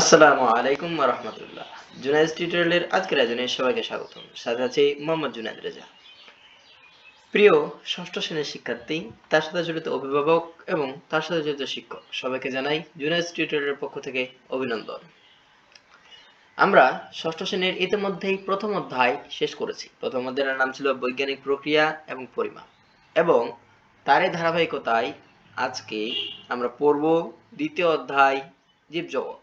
আসসালামু আলাইকুম রহমতুল্লাহ। জুনাইদ টিউটোরিয়ালের আজকের আয়োজনে সবাইকে স্বাগতম। সাথে আছে মোহাম্মদ জুনাইদ রেজা। প্রিয় ষষ্ঠ শ্রেণির শিক্ষার্থী, তার সাথে জড়িত অভিভাবক এবং তার সাথে জড়িত শিক্ষক, সবাইকে জানাই জুনাইদ টিউটোরিয়ালের পক্ষ থেকে অভিনন্দন। আমরা ষষ্ঠ শ্রেণির ইতিমধ্যেই প্রথম অধ্যায় শেষ করেছি। প্রথম অধ্যায়ের নাম ছিল বৈজ্ঞানিক প্রক্রিয়া এবং পরিমাপ। এবং তারই ধারাবাহিকতায় আজকে আমরা পড়ব দ্বিতীয় অধ্যায় জীবজগৎ।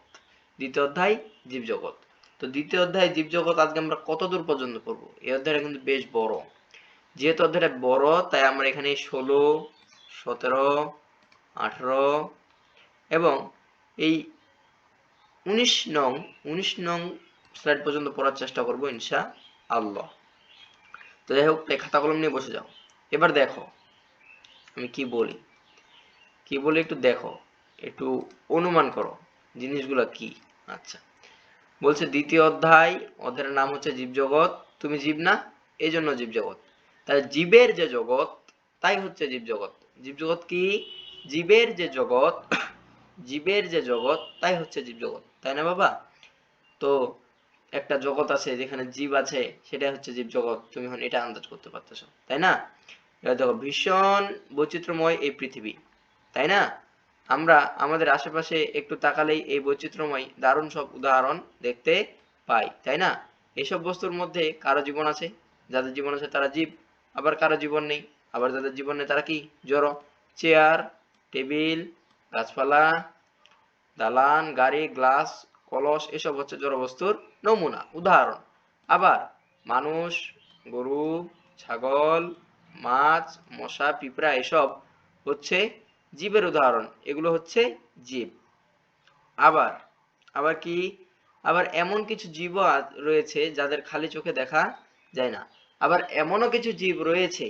দ্বিতীয় অধ্যায়, জীবজগৎ। তো দ্বিতীয় অধ্যায়, জীবজগৎ আজকে আমরা কত দূর পর্যন্ত পড়ব? এই অধ্যায়টা কিন্তু বেশ বড়। যেহেতু অধ্যায়টা বড়, তাই আমরা এখানে ষোলো, সতেরো, আঠারো এবং এই উনিশ নং উনিশ নং স্লাইড পর্যন্ত পড়ার চেষ্টা করব ইনশা আল্লাহ তো যাই হোক খাতা কলম নিয়ে বসে যাও। এবার দেখো, আমি কি বলি? কি বলি একটু দেখো, একটু অনুমান করো, জিনিসগুলো কি? আচ্ছা। বলছে দ্বিতীয় অধ্যায় অধ্যায়ের নাম হচ্ছে জীবজগৎ। তুমি জীব না এই জন্য জীবজগৎ। তাহলে জীবের যে জগৎ, তাই হচ্ছে জীবজগৎ। জীবজগৎ কি? জীবের যে জগৎ, জীবের যে জগৎ, তাই হচ্ছে জীবজগৎ। তাই না বাবা? তো একটা জগৎ আছে, যেখানে জীব আছে, সেটাই হচ্ছে জীবজগৎ। তুমি এখন এটা আন্দাজ করতে পারতেছো, তাই না? দেখো, ভীষণ বৈচিত্র্যময় এই পৃথিবী, তাই না? আমরা আমাদের আশেপাশে একটু তাকালেই এই বৈচিত্র্যময় দারুণ সব উদাহরণ দেখতে পাই, তাই না? এসব বস্তুর মধ্যে কারও জীবন আছে? যাদের জীবন আছে তারা জীব, আবার কারও জীবন নেই? আবার যাদের জীবন নেই তারা কি? জড়। চেয়ার, টেবিল, গাছপালা, দালান, গাড়ি, গ্লাস, কলস, এসব হচ্ছে জড় বস্তুর নমুনা, উদাহরণ। আবার মানুষ, গরু, ছাগল, মাছ, মশা, পিঁপড়া, এসব হচ্ছে জীবের উদাহরণ, এগুলো হচ্ছে জীব। আবার আবার কি? আবার এমন কিছু জীব রয়েছে যাদের খালি চোখে দেখা যায় না। আবার এমনও কিছু জীব রয়েছে,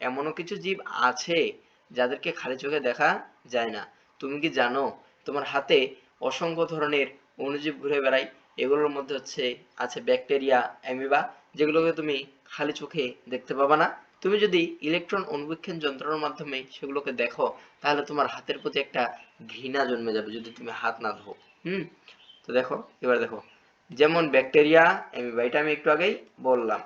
এমনও কিছু জীব আছে যাদেরকে খালি চোখে দেখা যায় না। তুমি কি জানো, তোমার হাতে অসংখ্য ধরনের অণুজীব ঘুরে বেড়ায়, এগুলোর মধ্যে হচ্ছে, আছে ব্যাকটেরিয়া, অ্যামিবা, যেগুলোকে তুমি খালি চোখে দেখতে পাবা না। তুমি যদি ইলেকট্রন অনুবীক্ষণ যন্ত্রের মাধ্যমে সেগুলোকে দেখো, তাহলে তোমার হাতের প্রতি একটা ঘৃণা জন্মে যাবে যদি তুমি হাত না ধো। হুম? তো দেখো, এবার দেখো। যেমন ব্যাকটেরিয়া অ্যামিবা এটা আমি একটু আগেই বললাম।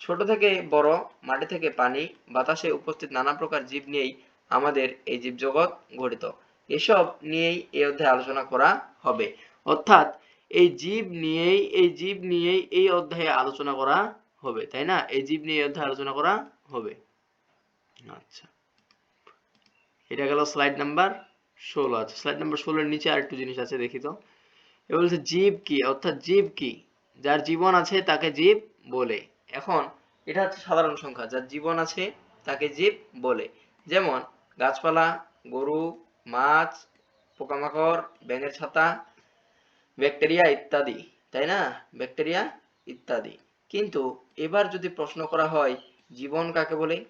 ছোট থেকে বড়, মাটি থেকে পানি, বাতাসে উপস্থিত নানা প্রকার জীব নিয়েই আমাদের এই জীবজগৎ গঠিত। এসব নিয়েই এই অধ্যায়ে আলোচনা করা হবে। অর্থাৎ এই জীব নিয়েই, এই জীব নিয়েই এই অধ্যায়ে আলোচনা করা হবে, তাই না? এই জীব নিয়ে এই অধ্যায়ে আলোচনা করা হবে। আচ্ছা। এটা গেল স্লাইড নাম্বার ষোলো। আছে স্লাইড নাম্বার ষোলোর নিচে আর একটু জিনিস আছে, দেখি তো। এ বলছে জীব কি? অর্থাৎ জীব কি? যার জীবন আছে তাকে জীব বলে। এখন এটা হচ্ছে সাধারণ সংখ্যা। যার জীবন আছে তাকে জীব বলে। যেমন গাছপালা, গরু, মাছ, পোকামাকড়, ব্যাঙের ছাতা, ব্যাকটেরিয়া ইত্যাদি। তাই না? ব্যাকটেরিয়া ইত্যাদি। কিন্তু এবার যদি প্রশ্ন করা হয় জীবন কাকে বলে?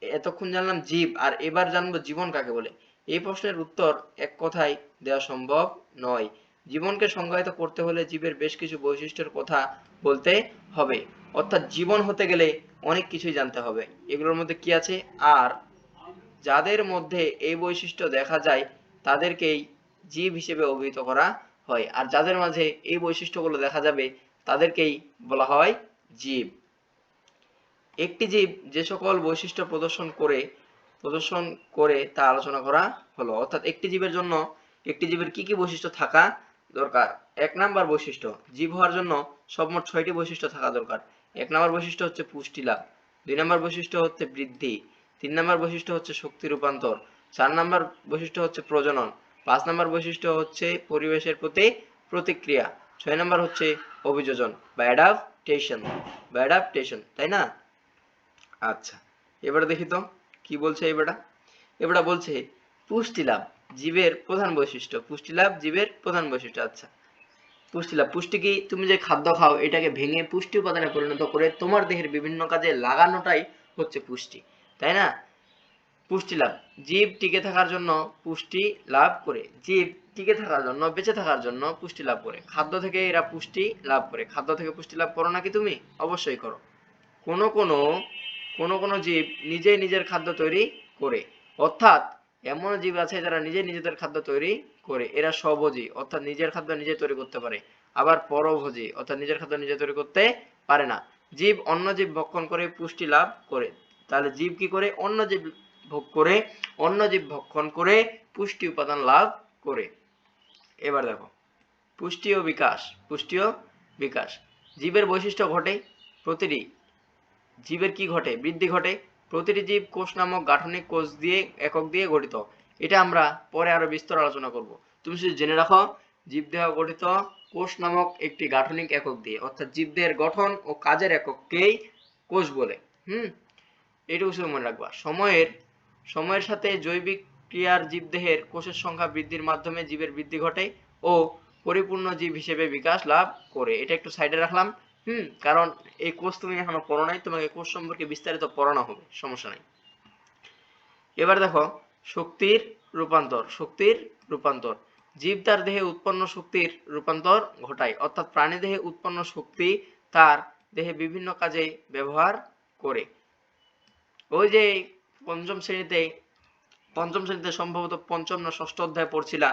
এতক্ষণ জানলাম জীব, আর এবার জানব জীবন কাকে বলে। এই প্রশ্নের উত্তর এক কথায় দেওয়া সম্ভব নয়। জীবনকে সংজ্ঞায়িত করতে হলে জীবের বেশ কিছু বৈশিষ্ট্যের কথা বলতে হবে। অর্থাৎ জীবন হতে গেলে অনেক কিছুই জানতে হবে। এগুলোর মধ্যে কি আছে? আর যাদের মধ্যে এই বৈশিষ্ট্য দেখা যায়, তাদেরকেই জীব হিসেবে অভিহিত করা হয়। আর যাদের মাঝে এই বৈশিষ্ট্যগুলো দেখা যাবে, তাদেরকেই বলা হয় জীব। একটি জীব যে সকল বৈশিষ্ট্য প্রদর্শন করে প্রদর্শন করে তা আলোচনা করা হলো। অর্থাৎ একটি জীবের জন্য একটি জীবের কি কি বৈশিষ্ট্য থাকা দরকার? এক নাম্বার বৈশিষ্ট্য, জীব হওয়ার জন্য সবমোট ছয়টি বৈশিষ্ট্য থাকা দরকার। এক নাম্বার বৈশিষ্ট্য হচ্ছে পুষ্টি লাভ, দুই নাম্বার বৈশিষ্ট্য হচ্ছে বৃদ্ধি, তিন নাম্বার বৈশিষ্ট্য হচ্ছে শক্তি রূপান্তর, চার নাম্বার বৈশিষ্ট্য হচ্ছে প্রজনন, পাঁচ নাম্বার বৈশিষ্ট্য হচ্ছে পরিবেশের প্রতি প্রতিক্রিয়া, ছয় নাম্বার হচ্ছে অভিযোজন বা অ্যাডাপ্টেশন বা অ্যাডাপ্টেশন তাই না? আচ্ছা এবারে দেখি তো, কি বলছে এবারটা এবারটা বলছে পুষ্টি লাভ জীবের প্রধান বৈশিষ্ট্য। পুষ্টি লাভ জীবের প্রধান বৈশিষ্ট্য আচ্ছা। পুষ্টি লাভ পুষ্টি কি তুমি যে খাদ্য খাও, এটাকে ভেঙে পুষ্টি উপাদানে পরিণত করে তোমার দেহের বিভিন্ন কাজে লাগানোটাই হচ্ছে পুষ্টি, তাই না? পুষ্টি লাভ জীব টিকে থাকার জন্য পুষ্টি লাভ করে, জীব টিকে থাকার জন্য, বেঁচে থাকার জন্য পুষ্টি লাভ করে। খাদ্য থেকে এরা পুষ্টি লাভ করে। খাদ্য থেকে পুষ্টি লাভ করো নাকি তুমি? অবশ্যই করো। কোনো কোনো কোনো কোনো জীব নিজেই নিজের খাদ্য তৈরি করে। অর্থাৎ এমন জীব আছে যারা নিজে নিজেদের খাদ্য তৈরি করে। এরা স্বভোজী, অর্থাৎ নিজের খাদ্য নিজে তৈরি করতে পারে। আবার পরভোজী, অর্থাৎ নিজের খাদ্য নিজে তৈরি করতে পারে না। জীব অন্য জীব ভক্ষণ করে, পুষ্টি লাভ করে। তাহলে জীব কি করে? অন্য জীব ভোগ করে, অন্য জীব ভক্ষণ করে, পুষ্টি উপাদান লাভ করে। এবার দেখো, পুষ্টি ও বিকাশ, পুষ্টি ও বিকাশ। জীবের বৈশিষ্ট্য ঘটে প্রতিটি। জীবের কি ঘটে? বৃদ্ধি ঘটে। প্রতিটি জীব কোষ নামক গাঠনিক কোষ দিয়ে একক দিয়ে গঠিত। এটা আমরা পরে আরও বিস্তর আলোচনা করব। তুমি শুধু জেনে রাখো জীবদেহ গঠিত কোষ নামক একটি গাঠনিক একক দিয়ে, অর্থাৎ জীবদের গঠন ও কাজের একককেই কোষ বলে। হুম? এটুকু শুধু মনে রাখবা। সময়ের সময়ের সাথে জৈবিক ক্রিয়ার জীবদেহের কোষের সংখ্যা বৃদ্ধির মাধ্যমে জীবের বৃদ্ধি ঘটে ও পরিপূর্ণ জীব হিসেবে বিকাশ লাভ করে। এটা একটু সাইডে রাখলাম। হুম। কারণ এই কোর্স তুমি এখনও পড়ো নাই, তোমাকে কোর্স সম্পর্কে বিস্তারিত পড়ানো হবে, সমস্যা নাই। এবার দেখো, শক্তির রূপান্তর শক্তির রূপান্তর। জীব তার দেহে উৎপন্ন শক্তির রূপান্তর ঘটায়, অর্থাৎ প্রাণী দেহে উৎপন্ন শক্তি তার দেহে বিভিন্ন কাজে ব্যবহার করে। ওই যে পঞ্চম শ্রেণীতে পঞ্চম শ্রেণীতে সম্ভবত পঞ্চম না ষষ্ঠ অধ্যায় পড়ছিলা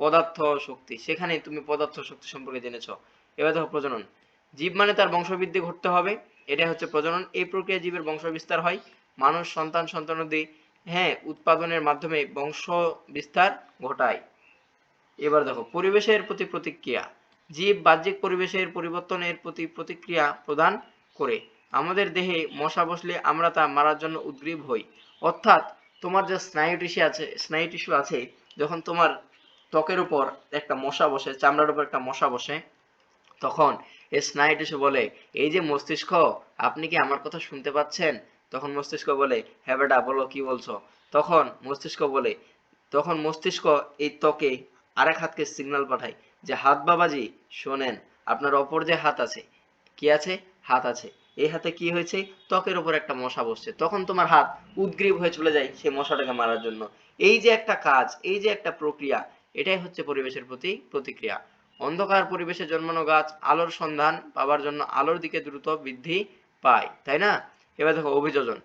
পদার্থ শক্তি সেখানে তুমি পদার্থ শক্তি সম্পর্কে জেনেছো। এবার দেখো প্রজনন জীব মানে তার বংশবৃদ্ধি ঘটতে হবে এটা হচ্ছে প্রজনন। এই প্রক্রিয়া জীবের বংশ বিস্তার হয়, মানুষ, সন্তান, সন্তানাদি হ্যাঁ উৎপাদনের মাধ্যমে বংশ বিস্তার ঘটায়। এবার দেখো, পরিবেশের প্রতি প্রতিক্রিয়া। জীব বাহ্যিক পরিবেশের পরিবর্তনের প্রতি প্রতিক্রিয়া প্রদান করে। আমাদের দেহে মশা বসলে আমরা তা মারার জন্য উদ্গ্রীব হই। অর্থাৎ তোমার যে স্নায়ু টিস্যু আছে, স্নায়ু টিস্যু আছে, যখন তোমার ত্বকের উপর একটা মশা বসে, চামড়ার উপর একটা মশা বসে, তখন এই স্নায়ু টিস্যু বলে, এই যে মস্তিষ্ক, আপনি কি আমার কথা শুনতে পাচ্ছেন? তখন মস্তিষ্ক বলে হ্যাঁ বেটা, বলো, কি বলছো? তখন মস্তিষ্ক বলে, তখন মস্তিষ্ক এই ত্বকে আরেক হাতকে সিগন্যাল পাঠায় যে, হাত বাবাজি, শোনেন, আপনার অপর যে হাত আছে, কি আছে? হাত আছে। এই হাতে কি হয়েছে? ত্বকের উপর একটা মশা বসছে। তখন তোমার হাত উদ্গ্রীব হয়ে চলে যায় সেই মশাটাকে মারার জন্য। এই যে একটা কাজ, এই যে একটা প্রক্রিয়া, এটাই হচ্ছে পরিবেশের প্রতি প্রতিক্রিয়া। অন্ধকার পরিবেশে জন্মানো গাছ আলোর সন্ধান পাওয়ার জন্য আলোর দিকে দ্রুত বৃদ্ধি পায়, তাই না? এবার দেখো অভিযোজন।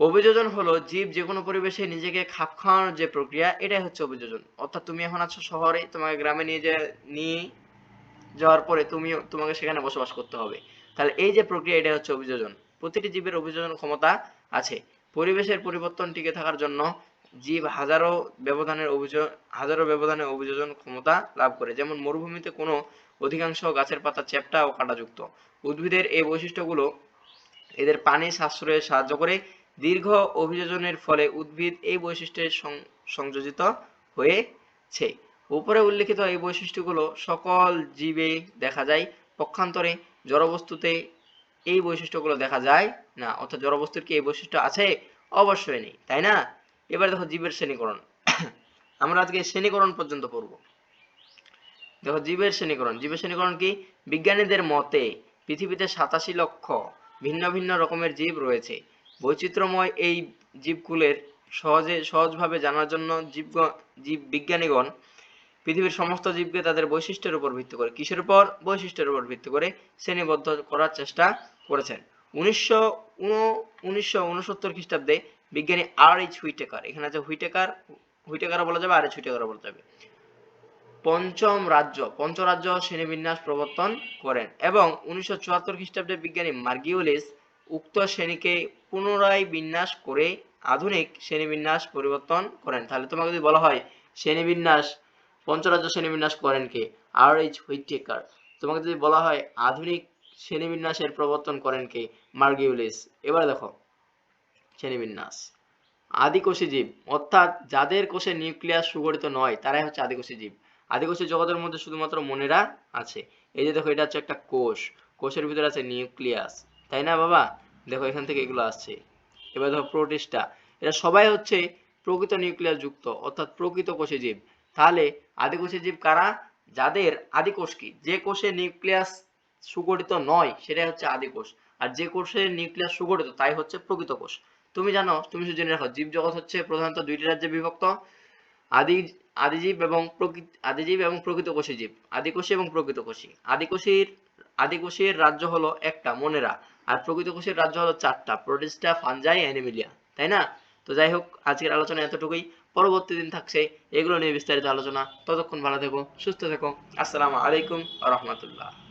অভিযোজন হলো জীব যে কোনো পরিবেশে নিজেকে খাপ খাওয়ানোর যে প্রক্রিয়া, এটাই হচ্ছে অভিযোজন। অর্থাৎ তুমি এখন আছো শহরে, তোমাকে গ্রামে নিয়ে যে নিয়ে যাওয়ার পরে তুমি তোমাকে সেখানে বসবাস করতে হবে। তাহলে এই যে প্রক্রিয়া এটা হচ্ছে অভিযোজন। প্রতিটি জীবের অভিযোজন ক্ষমতা আছে। পরিবেশের পরিবর্তন টিকে থাকার জন্য জীব হাজারো ব্যবধানের অভিযোগ, হাজারো ব্যবধানে অভিযোজন ক্ষমতা লাভ করে। যেমন মরুভূমিতে কোনো অধিকাংশ গাছের পাতা চ্যাপ্টা ও কাঁটাযুক্ত। উদ্ভিদের এই বৈশিষ্ট্যগুলো এদের পানি সাশ্রয়ে সাহায্য করে। দীর্ঘ অভিযোজনের ফলে উদ্ভিদ এই বৈশিষ্ট্যের সংযোজিত হয়েছে। উপরে উল্লেখিত এই বৈশিষ্ট্যগুলো সকল জীবে দেখা যায়। পক্ষান্তরে জড়বস্তুতে এই বৈশিষ্ট্যগুলো দেখা যায় না। অর্থাৎ জড়বস্তুর কি এই বৈশিষ্ট্য আছে? অবশ্যই নেই। তাই না? এবার দেখো জীবের শ্রেণীকরণ। আমরা আজকে শ্রেণীকরণ পর্যন্ত পড়ব। দেখো জীবের শ্রেণীকরণ। জীবের শ্রেণীকরণ কি? বিজ্ঞানীদের মতে পৃথিবীতে সাতাশি লক্ষ ভিন্ন ভিন্ন রকমের জীব রয়েছে। বৈচিত্র্যময় এই জীবকুলের সহজে, সহজভাবে জানার জন্য জীব জীব বিজ্ঞানীগণ পৃথিবীর সমস্ত জীবকে তাদের বৈশিষ্ট্যের উপর ভিত্তি করে, কিসের উপর? বৈশিষ্ট্যের উপর ভিত্তি করে শ্রেণীবদ্ধ করার চেষ্টা করেছেন। উনিশশো উনিশশো উনসত্তর খ্রিস্টাব্দে বিজ্ঞানী আর এইচ হুইটেকার এখানে আছে হুইটেকার হুইটেকারও বলা যাবে আর এইচ হুইটেকারও বলা যাবে। পঞ্চম রাজ্য পঞ্চরাজ্য শ্রেণীবিন্যাস প্রবর্তন করেন এবং উনিশশো চুয়াত্তর খ্রিস্টাব্দে বিজ্ঞানী মার্গিউলিস উক্ত শ্রেণীকে পুনরায় বিন্যাস করে আধুনিক শ্রেণীবিন্যাস পরিবর্তন করেন। তাহলে তোমাকে যদি বলা হয় শ্রেণীবিন্যাস পঞ্চরাজ্য শ্রেণীবিন্যাস করেন কে? আর এইচ হুইটেকার তোমাকে যদি বলা হয় আধুনিক শ্রেণীবিন্যাসের প্রবর্তন করেন কে? মার্গিউলিস। এবার দেখো শ্রেণীবিন্যাস আদিকোষী জীব। অর্থাৎ যাদের কোষে নিউক্লিয়াস সুগঠিত নয়, তারাই হচ্ছে আদিকোষী জীব। আদিকোষী জগতের মধ্যে শুধুমাত্র মনেরা আছে। এই যে দেখো, এটা হচ্ছে একটা কোষ। কোষের ভিতরে আছে নিউক্লিয়াস। তাই না বাবা? দেখো, এখান থেকে এগুলো আসছে। এবার দেখো, প্রোটিস্টা। এরা সবাই হচ্ছে প্রকৃত নিউক্লিয়াস যুক্ত, অর্থাৎ প্রকৃত কোষী জীব। তাহলে আদিকোষী জীব কারা? যাদের আদিকোষ কি? যে কোষে নিউক্লিয়াস সুগঠিত নয়, সেটাই হচ্ছে আদিকোষ। আর যে কোষে নিউক্লিয়াস সুগঠিত, তাই হচ্ছে প্রকৃত কোষ। তুমি জানো, তুমি শুধু জেনে রাখো জীব জগৎ হচ্ছে প্রধানত দুইটি রাজ্যে বিভক্ত। আদি, আদিজীব এবং প্রকৃত আদিজীব এবং প্রকৃত কোষী জীব। আদিকোষী এবং প্রকৃত কোষী। আদিকোষীর আদিকোষীর রাজ্য হলো একটা, মনেরা। আর প্রকৃত কোষের রাজ্য হলো চারটা, প্রোটিস্টা, ফানজাই, অ্যানিমিলিয়া। তাই না? তো যাই হোক, আজকের আলোচনা এতটুকুই। পরবর্তী দিন থাকছে, এগুলো নিয়ে বিস্তারিত আলোচনা। ততক্ষণ ভালো থেকো, সুস্থ থেকো। আসসালামু আলাইকুম রহমতুল্লাহ।